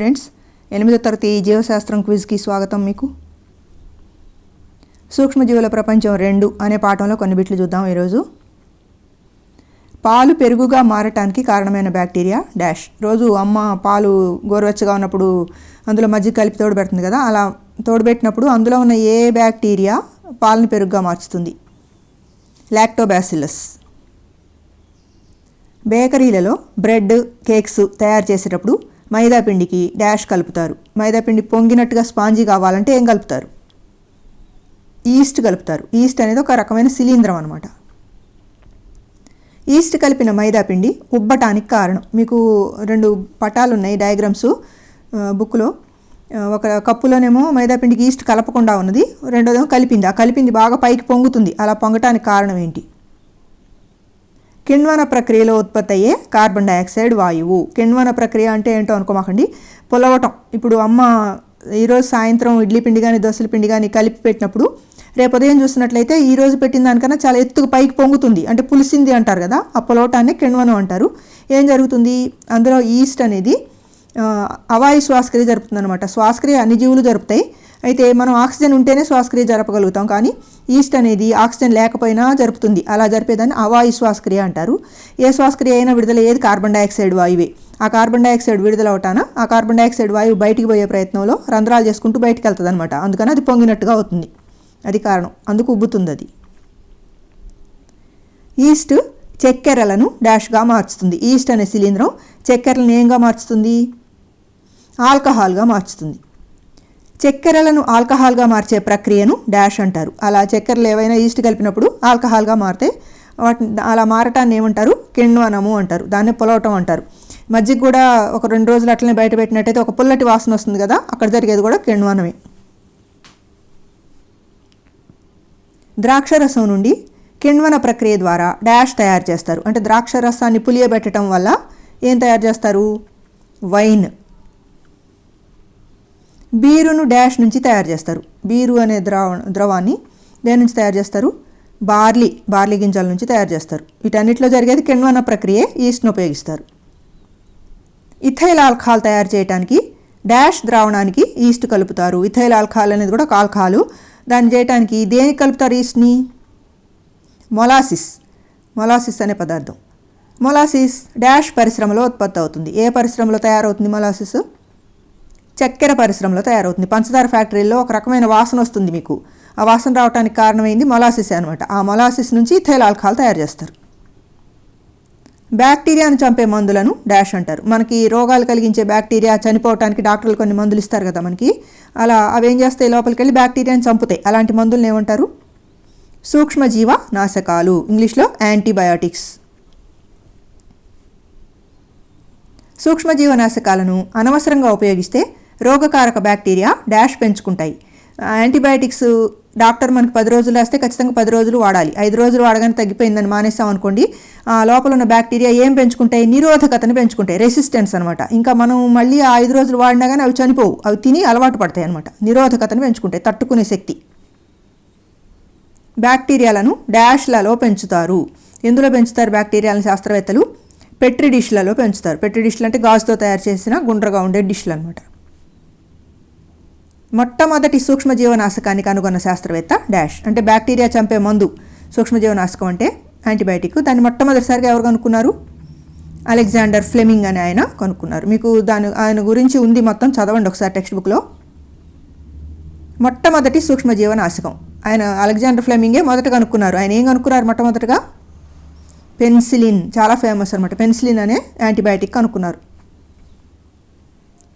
Friends ఎనిమిదో తరగతి జీవశాస్త్రం క్విజ్కి స్వాగతం మీకు. సూక్ష్మజీవుల ప్రపంచం రెండు అనే పాఠంలో కొన్ని బిట్లు చూద్దాం ఈరోజు. పాలు పెరుగుగా మారటానికి కారణమైన బ్యాక్టీరియా డాష్. రోజు అమ్మ పాలు గోరువెచ్చగా ఉన్నప్పుడు అందులో మజ్జిగ కలిపి తోడబెడుతుంది కదా అలా తోడుపెట్టినప్పుడు అందులో ఉన్న ఏ బ్యాక్టీరియా పాలను పెరుగుగా మార్చుతుంది? లాక్టోబాసిలస్ బేకరీలలో బ్రెడ్ కేక్స్ తయారు చేసేటప్పుడు మైదాపిండికి డాష్ కలుపుతారు. మైదాపిండి పొంగినట్టుగా స్పాంజీ కావాలంటే ఏం కలుపుతారు? ఈస్ట్ కలుపుతారు. ఈస్ట్ అనేది ఒక రకమైన శిలీంద్రం అనమాట ఈస్ట్ కలిపిన మైదాపిండి ఉబ్బటానికి కారణం. మీకు రెండు పటాలు ఉన్నాయి డయాగ్రామ్స్ బుక్లో. ఒక కప్పులోనేమో మైదాపిండికి ఈస్ట్ కలపకుండా ఉన్నది రెండోదేమో కలిపింది. ఆ కలిపింది బాగా పైకి పొంగుతుంది. అలా పొంగటానికి కారణం ఏంటి? కిణ్వన ప్రక్రియలో ఉత్పత్తి అయ్యే కార్బన్ డైఆక్సైడ్ వాయువు. కిణ్వన ప్రక్రియ అంటే ఏంటో అనుకోమాకండి. పొలవటం. ఇప్పుడు అమ్మ ఈరోజు సాయంత్రం ఇడ్లీ పిండి కానీ దోశల పిండి కానీ కలిపి పెట్టినప్పుడు రేపు ఉదయం చూసినట్లయితే ఈ రోజు పెట్టిన దానికన్నా చాలా ఎత్తుకు పైకి పొంగుతుంది. అంటే పులిసింది అంటారు కదా ఆ పొలవటాన్ని కిణ్వనం అంటారు. ఏం జరుగుతుంది? అందులో ఈస్ట్ అనేది అవాయు శ్వాసక్రియ జరుపుతుంది అనమాట శ్వాసక్రియ అన్ని జీవులు జరుపుతాయి. అయితే మనం ఆక్సిజన్ ఉంటేనే శ్వాసక్రియ జరపగలుగుతాం. కానీ ఈస్ట్ అనేది ఆక్సిజన్ లేకపోయినా జరుపుతుంది. అలా జరిపేదాన్ని అవాయు శ్వాసక్రియ అంటారు. ఏ శ్వాసక్రియ అయినా విడుదల ఏది కార్బన్ డైఆక్సైడ్ వాయువే. ఆ కార్బన్ డైఆక్సైడ్ విడుదలవటాన ఆ కార్బన్ డైఆక్సైడ్ వాయువు బయటికి పోయే ప్రయత్నంలో రంధ్రాలు చేసుకుంటూ బయటికి వెళ్తుంది అనమాట అందుకని అది పొంగినట్టుగా అవుతుంది. అది కారణం. అందుకు ఉబ్బుతుంది అది. ఈస్ట్ చక్కెరలను డాష్గా మార్చుతుంది. ఈస్ట్ అనే శిలీంద్రం చక్కెరలను ఏంగా మార్చుతుంది? ఆల్కహాల్గా మార్చుతుంది. చక్కెరలను ఆల్కహాల్గా మార్చే ప్రక్రియను డాష్ అంటారు. అలా చక్కెరలు ఏవైనా ఈస్ట్ కలిపినప్పుడు ఆల్కహాల్గా మారితే వాటిని అలా మారటాన్ని ఏమంటారు? కిణ్వనము అంటారు. దాన్ని పొలవటం అంటారు. మజ్జిగ కూడా ఒక రెండు రోజులు అట్లనే బయట పెట్టినట్టయితే ఒక పుల్లటి వాసన వస్తుంది కదా అక్కడ జరిగేది కూడా కిణ్వనమే ద్రాక్షరసం నుండి కిణ్వన ప్రక్రియ ద్వారా డాష్ తయారు చేస్తారు. అంటే ద్రాక్ష రసాన్ని పులియబెట్టడం వల్ల ఏం తయారు చేస్తారు? వైన్. బీరును డాష్ నుంచి తయారు చేస్తారు. బీరు అనే ద్రవ ద్రవాన్ని దేని నుంచి తయారు చేస్తారు? బార్లీ బార్లీ గింజల నుంచి తయారు చేస్తారు. వీటన్నిటిలో జరిగేది కిణ్వన ప్రక్రియే ఈస్ట్ను ఉపయోగిస్తారు. ఇథైల్ ఆల్కహాల్ తయారు చేయడానికి డాష్ ద్రావణానికి ఈస్ట్ కలుపుతారు. ఇథైల్ ఆల్కహాల్ అనేది కూడా ఒక ఆల్కహాలు దాన్ని చేయడానికి దేనికి కలుపుతారు ఈస్ట్ని? మొలాసిస్. మొలాసిస్ అనే పదార్థం. మొలాసిస్ డాష్ పరిశ్రమలో ఉత్పత్తి అవుతుంది. ఏ పరిశ్రమలో తయారవుతుంది మొలాసిస్? చక్కెర పరిశ్రమలో తయారవుతుంది. పంచదార ఫ్యాక్టరీలో ఒక రకమైన వాసన వస్తుంది మీకు. ఆ వాసన రావడానికి కారణమైంది మొలాసిస్ అనమాట ఆ మొలాసిస్ నుంచి థైల్ ఆల్కహాల్ తయారు చేస్తారు. బ్యాక్టీరియాను చంపే మందులను డాష్ అంటారు. మనకి రోగాలు కలిగించే బ్యాక్టీరియా చనిపోవటానికి డాక్టర్లు కొన్ని మందులు ఇస్తారు కదా మనకి. అలా అవి ఏం చేస్తాయి? లోపలికి వెళ్ళి బ్యాక్టీరియాని చంపుతాయి. అలాంటి మందులను ఏమంటారు? సూక్ష్మజీవ నాశకాలు. ఇంగ్లీష్లో యాంటీబయాటిక్స్. సూక్ష్మజీవనాశకాలను అనవసరంగా ఉపయోగిస్తే రోగకారక బ్యాక్టీరియా డాష్ పెంచుకుంటాయి. యాంటీబయాటిక్స్ డాక్టర్ మనకు పది రోజులు వేస్తే ఖచ్చితంగా పది రోజులు వాడాలి. ఐదు రోజులు వాడగానే తగ్గిపోయిందని మానేస్తాం అనుకోండి ఆ లోపల ఉన్న బ్యాక్టీరియా ఏం పెంచుకుంటాయి? నిరోధకతను పెంచుకుంటాయి రెసిస్టెన్స్ అనమాట ఇంకా మనం మళ్ళీ ఆ ఐదు రోజులు వాడినా కానీ అవి చనిపోవు. అవి తిని అలవాటు పడతాయి అనమాట నిరోధకతను పెంచుకుంటాయి తట్టుకునే శక్తి. బ్యాక్టీరియాలను డాష్లలో పెంచుతారు. ఎందులో పెంచుతారు బ్యాక్టీరియాలను శాస్త్రవేత్తలు? పెట్రి డిష్లలో పెంచుతారు. పెట్రి డిష్లు అంటే గాజుతో తయారు చేసిన గుండ్రగా ఉండే డిష్లు అనమాట మొట్టమొదటి సూక్ష్మజీవనాశకానికి కనుగొన్న శాస్త్రవేత్త డాష్. అంటే బ్యాక్టీరియా చంపే మందు సూక్ష్మజీవనాశకం అంటే యాంటీబయాటిక్. దాన్ని మొట్టమొదటిసారిగా ఎవరు కనుక్కున్నారు? అలెగ్జాండర్ ఫ్లెమింగ్ అని ఆయన కనుక్కున్నారు. మీకు దాని ఆయన గురించి ఉంది మొత్తం చదవండి ఒకసారి టెక్స్ట్ బుక్లో మొట్టమొదటి సూక్ష్మజీవనాశకం. ఆయన అలెగ్జాండర్ ఫ్లెమింగే మొదట కనుక్కున్నారు. ఆయన ఏం కనుక్కున్నారు మొట్టమొదటిగా? పెన్సిలిన్. చాలా ఫేమస్ అనమాట పెన్సిలిన్ అనే యాంటీబయాటిక్ కనుక్కున్నారు.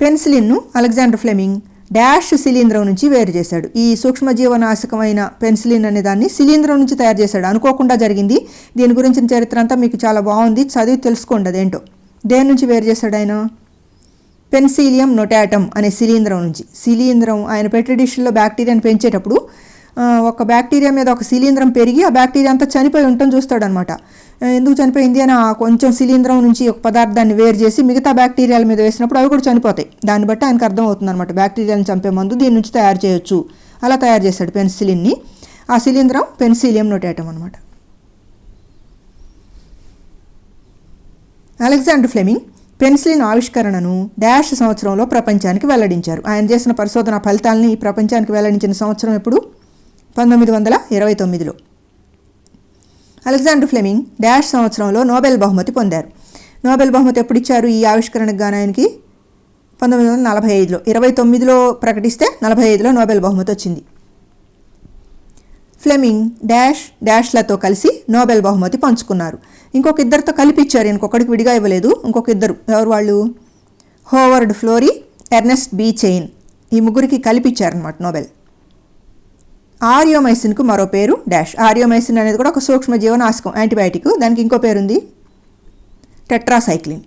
పెన్సిలిన్ను అలెగ్జాండర్ ఫ్లెమింగ్ డాష్ శిలీంధ్రం నుంచి వేరు చేశాడు. ఈ సూక్ష్మజీవనాశకమైన పెన్సిలిన్ అనే దాన్ని శిలీంద్రం నుంచి తయారు చేశాడు. అనుకోకుండా జరిగింది. దీని గురించిన చరిత్ర అంతా మీకు చాలా బాగుంది. చదివి తెలుసుకోండి అదేంటో. దేని నుంచి వేరు చేశాడు ఆయన? పెన్సిలియం నొటాటమ్ అనే శిలీంద్రం నుంచి. శిలీంద్రం ఆయన పెట్రి డిష్లో బ్యాక్టీరియాను పెంచేటప్పుడు ఒక బ్యాక్టీరియా మీద ఒక శిలీంద్రం పెరిగి ఆ బ్యాక్టీరియా అంతా చనిపోయి ఉండటం చూస్తాడనమాట ఎందుకు చనిపోయింది అని ఆ కొంచెం శిలీంద్రం నుంచి ఒక పదార్థాన్ని వేరు చేసి మిగతా బ్యాక్టీరియాల మీద వేసినప్పుడు అవి కూడా చనిపోతాయి. దాన్ని బట్టి ఆయనకు అర్థం అవుతుంది అనమాట బ్యాక్టీరియాలను చంపే మందు దీని నుంచి తయారు చేయొచ్చు. అలా తయారు చేశాడు పెన్సిలిన్ని. ఆ శిలీంద్రం పెన్సిలియం నోటేటం అనమాట అలెగ్జాండర్ ఫ్లెమింగ్ పెన్సిలిన్ ఆవిష్కరణను డాష్ సంవత్సరంలో ప్రపంచానికి వెల్లడించారు. ఆయన చేసిన పరిశోధన ఫలితాలని ప్రపంచానికి వెల్లడించిన సంవత్సరం ఎప్పుడు? పంతొమ్మిది వందల ఇరవై తొమ్మిదిలో. అలెగ్జాండర్ ఫ్లెమింగ్ డాష్ సంవత్సరంలో నోబెల్ బహుమతి పొందారు. నోబెల్ బహుమతి ఎప్పుడు ఇచ్చారు ఈ ఆవిష్కరణకు గాను ఆయనకి? పంతొమ్మిది వందల నలభై ఐదులో. ఇరవై తొమ్మిదిలో ప్రకటిస్తే నలభై ఐదులో నోబెల్ బహుమతి వచ్చింది. ఫ్లెమింగ్ డాష్ డాష్లతో కలిసి నోబెల్ బహుమతి పంచుకున్నారు. ఇంకొక ఇద్దరితో కలిపి ఇచ్చారు ఇంకొకటికి విడిగా ఇవ్వలేదు. ఇంకొక ఇద్దరు. ఎవరు వాళ్ళు? Howard Florey Ernest B Chain. ఈ ముగ్గురికి కలిపి ఇచ్చారనమాట నోబెల్. ఆరియోమైసిన్కు మరో పేరు డాష్. ఆరియోమైసిన్ అనేది కూడా ఒక సూక్ష్మజీవనాశకం యాంటీబయాటిక్. దానికి ఇంకో పేరు ఉంది టెట్రాసైక్లిన్.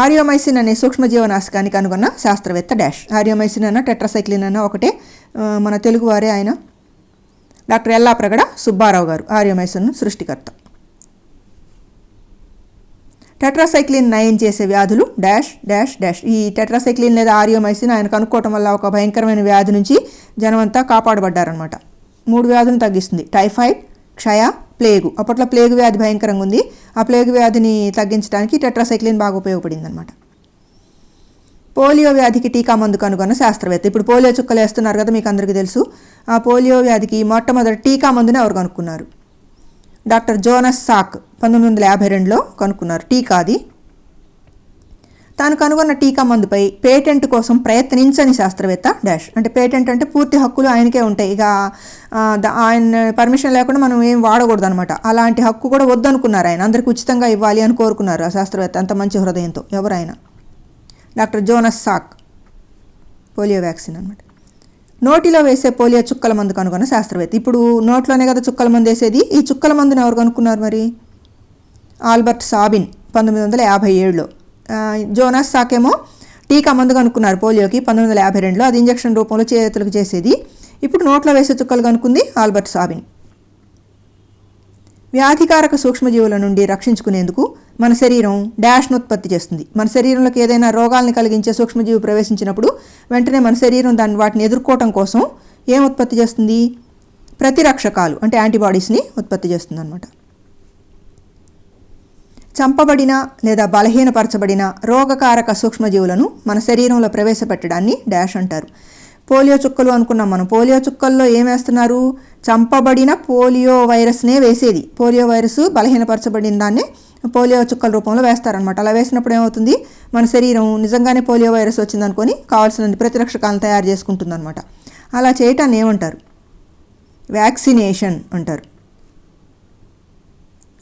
ఆరియోమైసిన్ అనే సూక్ష్మజీవనాశకాన్ని కనుగొన్న శాస్త్రవేత్త డాష్. ఆరియోమైసిన్ అన్న టెట్రాసైక్లిన్ అన్న ఒకటే మన తెలుగువారే ఆయన. డాక్టర్ ఎల్లాప్రగడ సుబ్బారావు గారు ఆరియోమైసిన్ సృష్టికర్త. టెట్రాసైక్లిన్ నయం చేసే వ్యాధులు డాష్ డాష్ డాష్. ఈ టెట్రాసైక్లిన్ లేదా ఆరియోమైసిన్ ఆయన కనుక్కోవటం వల్ల ఒక భయంకరమైన వ్యాధి నుంచి జనమంతా కాపాడబడ్డారనమాట మూడు వ్యాధులను తగ్గిస్తుంది. టైఫాయిడ్ క్షయ ప్లేగు. అప్పట్లో ప్లేగు వ్యాధి భయంకరంగా ఉంది. ఆ ప్లేగు వ్యాధిని తగ్గించడానికి టెట్రాసైక్లిన్ బాగా ఉపయోగపడింది అనమాట పోలియో వ్యాధికి టీకా మందు కనుగొన్న శాస్త్రవేత్త. ఇప్పుడు పోలియో చుక్కలు వేస్తున్నారు కదా మీకు అందరికీ తెలుసు. ఆ పోలియో వ్యాధికి మొట్టమొదటి టీకా మందుని ఎవరు కనుక్కున్నారు? డాక్టర్ జోనస్ సాక్ పంతొమ్మిది వందల యాభై రెండులో కనుక్కున్నారు. టీకా అది. తాను కనుగొన్న టీకా మందుపై పేటెంట్ కోసం ప్రయత్నించని శాస్త్రవేత్త డాష్. అంటే పేటెంట్ అంటే పూర్తి హక్కులు ఆయనకే ఉంటాయి. ఇక ఆయన పర్మిషన్ లేకుండా మనం ఏం వాడకూడదు అనమాట అలాంటి హక్కు కూడా వద్దనుకున్నారు ఆయన. అందరికి ఉచితంగా ఇవ్వాలి అని కోరుకున్నారు ఆ శాస్త్రవేత్త. అంత మంచి హృదయంతో. ఎవరు ఆయన? Doctor Jonas Salk. Polio vaccine అనమాట నోటిలో వేసే పోలియో చుక్కల మందు కనుగొన్న శాస్త్రవేత్త. ఇప్పుడు నోట్లోనే కదా చుక్కల మందు వేసేది? ఈ చుక్కల మందుని ఎవరు కనుక్కున్నారు మరి? ఆల్బర్ట్ సాబిన్ పంతొమ్మిది వందల యాభై ఏడులో. జోనాస్ సాకేమో టీకా మందు కనుక్కున్నారు పోలియోకి పంతొమ్మిది వందల యాభై రెండులో. అది ఇంజక్షన్ రూపంలో చేతులకు చేసేది. ఇప్పుడు నోట్లో వేసే చుక్కలు కనుక్కుంది ఆల్బర్ట్ సాబిన్. వ్యాధికారక సూక్ష్మజీవుల నుండి రక్షించుకునేందుకు మన శరీరం డాష్ను ఉత్పత్తి చేస్తుంది. మన శరీరంలోకి ఏదైనా రోగాల్ని కలిగించే సూక్ష్మజీవి ప్రవేశించినప్పుడు వెంటనే మన శరీరం దాన్ని వాటిని ఎదుర్కోవటం కోసం ఏం ఉత్పత్తి చేస్తుంది? ప్రతిరక్షకాలు అంటే యాంటీబాడీస్ని ఉత్పత్తి చేస్తుంది అనమాట చంపబడిన లేదా బలహీనపరచబడిన రోగకారక సూక్ష్మజీవులను మన శరీరంలో ప్రవేశపెట్టడాన్ని డాష్ అంటారు. పోలియో చుక్కలు అనుకున్నాం మనం. పోలియో చుక్కల్లో ఏం వేస్తున్నారు? చంపబడిన పోలియో వైరస్నే వేసేది. పోలియో వైరస్ బలహీనపరచబడిన దాన్ని పోలియో చుక్కల రూపంలో వేస్తారనమాట అలా వేసినప్పుడు ఏమవుతుంది? మన శరీరం నిజంగానే పోలియో వైరస్ వచ్చిందనుకొని కావాల్సిన ప్రతిరక్షకాలను తయారు చేసుకుంటుందన్నమాట. అలా చేయటాన్ని ఏమంటారు? వ్యాక్సినేషన్ అంటారు.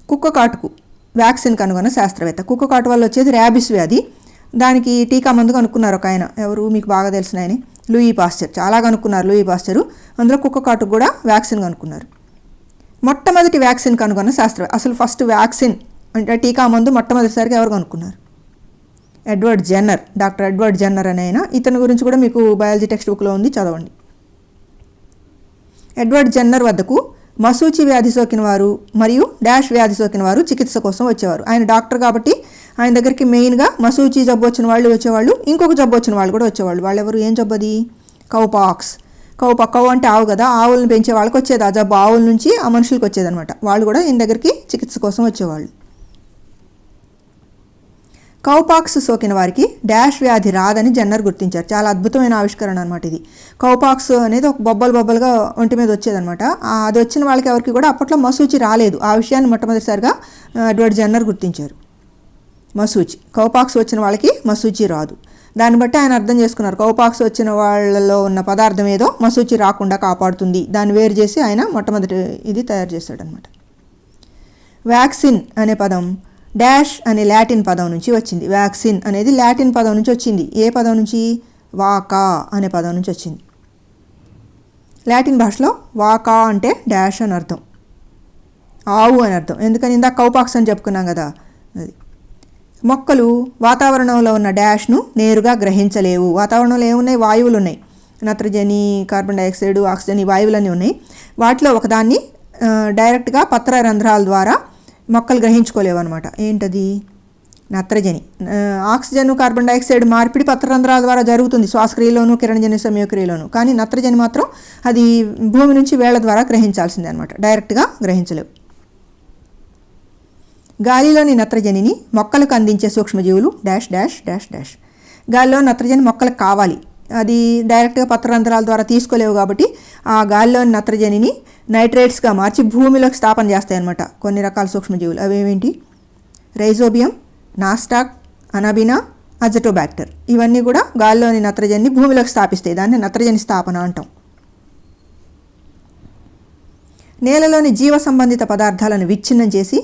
కుక్క కాటుకు. వ్యాక్సిన్ కనుగొన్న శాస్త్రవేత్త. కుక్క కాటు వల్ల వచ్చేది ర్యాబిస్ వ్యాధి. దానికి టీకా మందు కనుక్కున్నారు ఒక ఆయన. ఎవరు? మీకు బాగా తెలిసిన ఆయనే. Louis Pasteur. చాలా కనుక్కున్నారు లూయి పాస్చరు. అందులో కుక్క కాటుకు కూడా వ్యాక్సిన్ కనుక్కున్నారు. మొట్టమొదటి వ్యాక్సిన్ కనుగొన్న శాస్త్రవేత్త అసలు ఫస్ట్ వ్యాక్సిన్ అంటే టీకా మందు మొట్టమొదటిసారిగా ఎవరు కనుక్కున్నారు? Edward Jenner doctor Edward Jenner అనే ఆయన. ఇతని గురించి కూడా మీకు బయాలజీ టెక్స్ట్ బుక్లో ఉంది చదవండి. ఎడ్వర్డ్ జెన్నర్ వద్దకు మసూచి వ్యాధి సోకిన వారు మరియు డాష్ వ్యాధి సోకిన వారు చికిత్స కోసం వచ్చేవారు. ఆయన డాక్టర్ కాబట్టి ఆయన దగ్గరికి మెయిన్గా మసూచి జబ్బు వచ్చిన వాళ్ళు వచ్చేవాళ్ళు ఇంకొక జబ్బు వచ్చిన వాళ్ళు కూడా వచ్చేవాళ్ళు. వాళ్ళు ఎవరు ఏం జబ్బు అది? కౌపాక్స్ కౌపా కౌ అంటే ఆవు కదా ఆవులను పెంచే వాళ్ళకి వచ్చేది. ఆ జబ్బు ఆవుల నుంచి ఆ మనుషులకు వచ్చేదఅనమాట వాళ్ళు కూడా ఈయన దగ్గరికి చికిత్స కోసం వచ్చేవాళ్ళు. కౌపాక్స్ సోకిన వారికి డాష్ వ్యాధి రాదని జన్నర్ గుర్తించారు. చాలా అద్భుతమైన ఆవిష్కరణ అనమాట ఇది. కౌపాక్స్ అనేది ఒక బొబ్బలు బొబ్బలుగా ఒంటి మీద వచ్చేదనమాట అది వచ్చిన వాళ్ళకి ఎవరికి కూడా అప్పట్లో మసూచి రాలేదు. ఆ విషయాన్ని మొట్టమొదటిసారిగా ఎడ్వర్డ్ జన్నర్ గుర్తించారు. మసూచి కౌపాక్స్ వచ్చిన వాళ్ళకి మసూచి రాదు. దాన్ని బట్టి ఆయన అర్థం చేసుకున్నారు. కౌపాక్స్ వచ్చిన వాళ్ళలో ఉన్న పదార్థం ఏదో మసూచి రాకుండా కాపాడుతుంది. దాన్ని వేరు చేసి ఆయన మొట్టమొదటి ఇది తయారు చేశాడనమాట వ్యాక్సిన్ అనే పదం డాష్ అనే లాటిన్ పదం నుంచి వచ్చింది. వ్యాక్సిన్ అనేది లాటిన్ పదం నుంచి వచ్చింది. ఏ పదం నుంచి? వాకా అనే పదం నుంచి వచ్చింది. లాటిన్ భాషలో వాకా అంటే డాష్ అని అర్థం. ఆవు అని అర్థం. ఎందుకని? ఇందాక కౌపాక్స్ అని చెప్పుకున్నాం కదా. అది. మొక్కలు వాతావరణంలో ఉన్న డాష్ను నేరుగా గ్రహించలేవు. వాతావరణంలో ఏమున్నాయి? వాయువులు ఉన్నాయి నత్రజని కార్బన్ డైఆక్సైడ్ ఆక్సిజన్ ఈ వాయువులన్నీ ఉన్నాయి. వాటిలో ఒకదాన్ని డైరెక్ట్గా పత్ర రంధ్రాల ద్వారా మొక్కలు గ్రహించుకోలేవు అనమాట ఏంటది? నత్రజని. ఆక్సిజన్ కార్బన్ డైఆక్సైడ్ మార్పిడి పత్రరంధ్రాల ద్వారా జరుగుతుంది. శ్వాసక్రియలోను కిరణజని సమయక్రియలోను కానీ నత్రజని మాత్రం అది భూమి నుంచి వేళ్ళ ద్వారా గ్రహించాల్సిందే అనమాట డైరెక్ట్గా గ్రహించలేవు. గాలిలోని నత్రజనిని మొక్కలకు అందించే సూక్ష్మజీవులు డాష్ డాష్ డాష్ డాష్. గాలిలో నత్రజని మొక్కలకు కావాలి. అది డైరెక్ట్గా పత్రరంధ్రాల ద్వారా తీసుకోలేవు కాబట్టి ఆ గాలిలోని నత్రజనిని నైట్రేట్స్గా మార్చి భూమిలోకి స్థాపన చేస్తాయి అన్నమాట కొన్ని రకాల సూక్ష్మజీవులు. అవేమిటి రైజోబియం నాస్టాక్ అనబినా అజటోబ్యాక్టర్ ఇవన్నీ కూడా గాలిలోని నత్రజనిని భూమిలోకి స్థాపిస్తాయి. దాన్ని నత్రజని స్థాపన అంటాం. నేలలోని జీవ సంబంధిత పదార్థాలను విచ్ఛిన్నం చేసి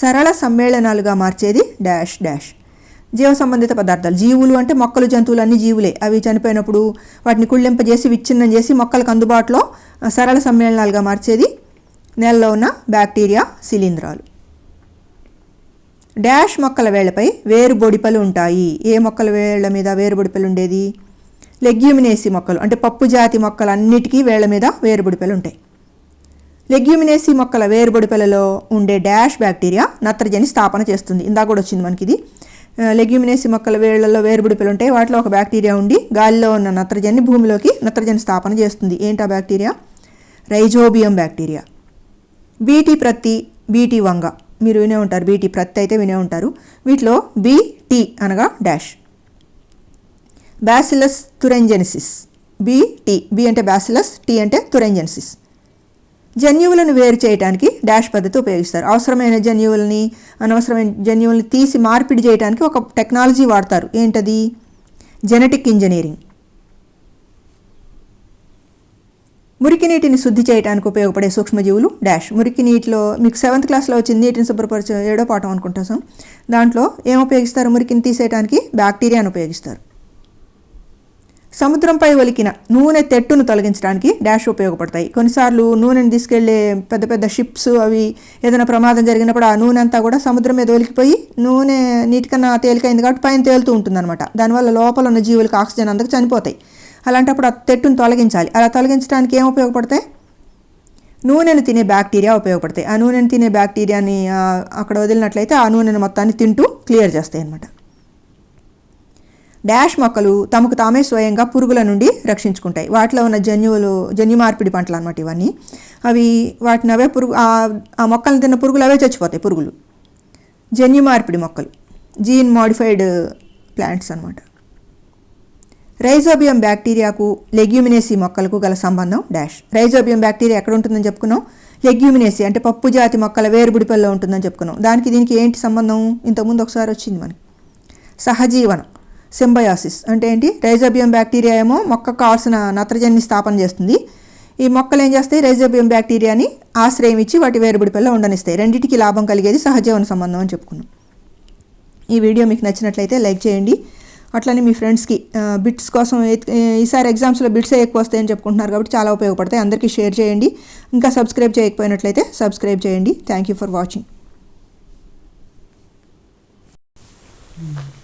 సరళ సమ్మేళనాలుగా మార్చేది డాష్ డాష్. జీవ సంబంధిత పదార్థాలు. జీవులు అంటే మొక్కలు జంతువులు అన్ని జీవులే. అవి చనిపోయినప్పుడు వాటిని కుళ్ళింపజేసి విచ్ఛిన్నం చేసి మొక్కలకు అందుబాటులో సరళ సమ్మేళనాలుగా మార్చేది నేలలో ఉన్న బ్యాక్టీరియా శిలీంధ్రాలు. డాష్ మొక్కల వేళ్ళపై వేరు బొడిపలు ఉంటాయి. ఏ మొక్కల వేళ్ళ మీద వేరు బొడిపలు ఉండేది? లెగ్యూమినేసి మొక్కలు. అంటే పప్పు జాతి మొక్కలు అన్నిటికీ వేళ్ళ మీద వేరు బొడిపలు ఉంటాయి. లెగ్యూమినేసి మొక్కల వేరుబొడిపెలలో ఉండే డాష్ బ్యాక్టీరియా నత్రజని స్థాపన చేస్తుంది. ఇందాక కూడా వచ్చింది మనకి ఇది లెగ్యూమినేసి మొక్కల వేళ్ళలో వేరుబొడిపెలు ఉంటాయి వాటిలో ఒక బ్యాక్టీరియా ఉండి గాలిలో ఉన్న నత్రజని భూమిలోకి నత్రజని స్థాపన చేస్తుంది. ఏంటి ఆ బ్యాక్టీరియా? Rhizobium bacteria. బీటీ ప్రత్తి బీటీ వంగ. మీరు వినే ఉంటారు. బీటీ ప్రత్తి అయితే వినే ఉంటారు. వీటిలో బీటీ అనగా dash. Bacillus thuringiensis. BT B అంటే బ్యాసిలస్ టీ అంటే తురెంజెనిసిస్. జన్యువులను వేరు చేయడానికి డాష్ పద్ధతి ఉపయోగిస్తారు. అవసరమైన జన్యువులని అనవసరమైన జన్యువుల్ని తీసి మార్పిడి చేయడానికి ఒక టెక్నాలజీ వాడతారు. ఏంటది? Genetic engineering. మురికి నీటిని శుద్ధి చేయడానికి ఉపయోగపడే సూక్ష్మజీవులు డాష్. మురికి నీటిలో మీకు సెవెంత్ క్లాస్లో వచ్చింది నీటిని శుభ్రపరిచే ఏడో పాఠం అనుకుంటాం దాంట్లో ఏం ఉపయోగిస్తారు? మురికిని తీసేయడానికి బ్యాక్టీరియాను ఉపయోగిస్తారు. సముద్రంపై ఒలికిన నూనె తెట్టును తొలగించడానికి డాష్ ఉపయోగపడతాయి. కొన్నిసార్లు నూనెని తీసుకెళ్ళే పెద్ద పెద్ద షిప్స్ అవి ఏదైనా ప్రమాదం జరిగినప్పుడు ఆ నూనె అంతా కూడా సముద్రం మీద ఒలికిపోయి నూనె నీటికన్నా తేలికైంది కాబట్టి పైన తేలుతూ ఉంటుందన్నమాట. దానివల్ల లోపల ఉన్న జీవులకు ఆక్సిజన్ అందక చనిపోతాయి. అలాంటప్పుడు ఆ తెట్టును తొలగించాలి. అలా తొలగించడానికి ఏం ఉపయోగపడతాయి? నూనెను తినే బ్యాక్టీరియా ఉపయోగపడతాయి. ఆ నూనెను తినే బ్యాక్టీరియాని అక్కడ వదిలినట్లయితే ఆ నూనెను మొత్తాన్ని తింటూ క్లియర్ చేస్తాయి అన్నమాట డాష్ మొక్కలు తమకు తామే స్వయంగా పురుగుల నుండి రక్షించుకుంటాయి. వాటిలో ఉన్న జన్యువులు జన్యు మార్పిడి పంటలు అనమాట ఇవన్నీ. అవి వాటిని అవే పురుగు ఆ- మొక్కలను తిన్న పురుగులు అవే చచ్చిపోతాయి పురుగులు. జన్యు మార్పిడి మొక్కలు జీన్ మాడిఫైడ్ ప్లాంట్స్ అనమాట రైజోబియం బ్యాక్టీరియాకు లెగ్యూమినేసీ మొక్కలకు గల సంబంధం డాష్. రైజోబియం బ్యాక్టీరియా ఎక్కడ ఉంటుందని చెప్పుకున్నాం? లెగ్యూమినేసి అంటే పప్పు జాతి మొక్కల వేరుబుడిపల్లో ఉంటుందని చెప్పుకున్నాం. దానికి దీనికి ఏంటి సంబంధం? ఇంతకుముందు ఒకసారి వచ్చింది మనకి. సహజీవనం. సింబయాసిస్ అంటే ఏంటి? రైజోబియం బ్యాక్టీరియా ఏమో మొక్కకు కావాల్సిన నత్రజనిని స్థాపన చేస్తుంది. ఈ మొక్కలు ఏం చేస్తాయి? రైజోబియం బ్యాక్టీరియాని ఆశ్రయం ఇచ్చి వాటి వేరుబుడిపల్లో ఉండనిస్తాయి. రెండింటికి లాభం కలిగేది సహజీవన సంబంధం అని చెప్పుకున్నాం. ఈ వీడియో మీకు నచ్చినట్లయితే లైక్ చేయండి. అట్లనే మీ ఫ్రెండ్స్కి బిట్స్ కోసం ఈసారి ఎగ్జామ్స్లో బిట్సే ఎక్కువ వస్తాయని చెప్పుకుంటున్నారు కాబట్టి చాలా ఉపయోగపడతాయి. అందరికీ షేర్ చేయండి. ఇంకా సబ్స్క్రైబ్ చేయకపోయినట్లయితే సబ్స్క్రైబ్ చేయండి. Thank you for watching. Hmm.